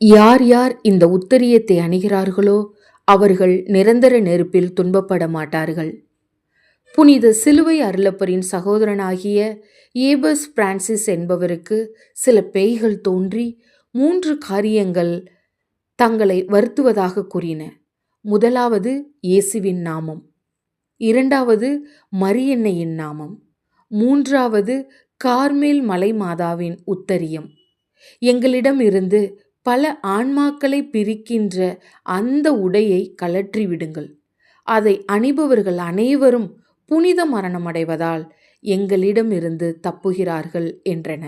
யார் யார் இந்த உத்தரியத்தை அணிகிறார்களோ அவர்கள் நிரந்தர நெருப்பில் துன்பப்பட மாட்டார்கள். புனித சிலுவை அருளப்பரின் சகோதரனாகிய ஏபஸ் பிரான்சிஸ் என்பவருக்கு சில பேய்கள் தோன்றி மூன்று காரியங்கள் தங்களை வருத்துவதாக கூறின. முதலாவது இயேசுவின் நாமம். இரண்டாவது மரியன்னையின் நாமம். மூன்றாவது கார்மேல் மலை மாதாவின் உத்தரியம். எங்களிடம் இருந்து பல ஆன்மாக்களை பிரிக்கின்ற அந்த உடையை கலற்றி விடுங்கள். அதை அணிபவர்கள் அனைவரும் புனித மரணமடைவதால் எங்களிடமிருந்து தப்புகிறார்கள் என்றன.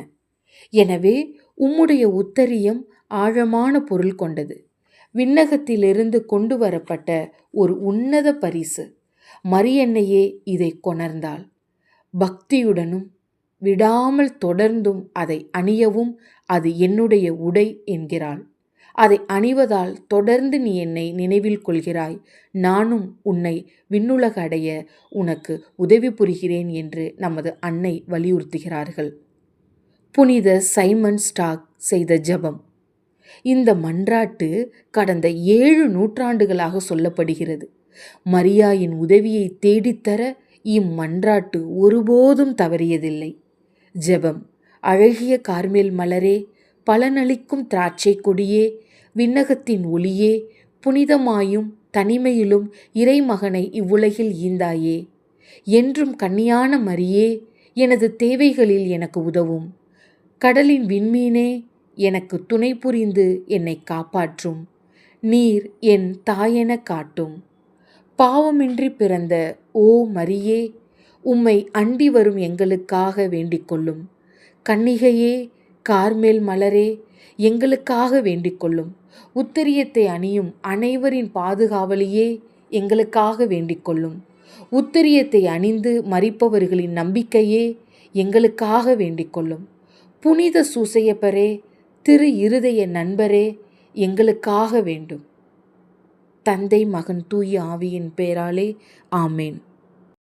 எனவே உம்முடைய உத்தரியம் ஆழமான பொருள் கொண்டது. விண்ணகத்திலிருந்து கொண்டு வரப்பட்ட ஒரு உன்னத பரிசு. மரியன்னையே இதை கொணர்ந்தாள். பக்தியுடனும் விடாமல் தொடர்ந்தும் அதை அணியவும் அது என்னுடைய உடை என்கிறாள். அதை அணிவதால் தொடர்ந்து நீ என்னை நினைவில் கொள்கிறாய். நானும் உன்னை விண்ணுலக அடைய உனக்கு உதவி புரிகிறேன் என்று நமது அன்னை வலியுறுத்துகிறார்கள். புனித சைமன் ஸ்டாக் செய்த ஜெபம். இந்த மன்றாட்டு கடந்த ஏழு நூற்றாண்டுகளாக சொல்லப்படுகிறது. மரியாயின் உதவியை தேடித்தர இம்மன்றாட்டு ஒருபோதும் தவறியதில்லை. ஜெபம். அழகிய கார்மேல் மலரே பலனளிக்கும் திராட்சை கொடியே விண்ணகத்தின் ஒளியே புனிதமாயும் தனிமையிலும் இறைமகனை இவ்வுலகில் ஈந்தாயே. என்றும் கன்னியான மரியே எனது தேவைகளில் எனக்கு உதவும். கடலின் விண்மீனே எனக்கு துணை புரிந்து என்னை காப்பாற்றும். நீர் என் தாயென காட்டும். பாவமின்றி பிறந்த ஓ மரியே உம்மை அண்டி வரும் எங்களுக்காக வேண்டிக் கொள்ளும் கன்னிகையே கார்மேல் மலரே எங்களுக்காக வேண்டிக் கொள்ளும் உத்தரியத்தை அணியும் அனைவரின் பாதுகாவலியே எங்களுக்காக வேண்டிக் கொள்ளும் உத்தரியத்தை அணிந்து மறிப்பவர்களின் நம்பிக்கையே எங்களுக்காக வேண்டிக் கொள்ளும் புனித சூசையப்பரே திரு இருதய நண்பரே எங்களுக்காக வேண்டும். தந்தை மகன் தூய ஆவியின் பெயராலே ஆமேன்.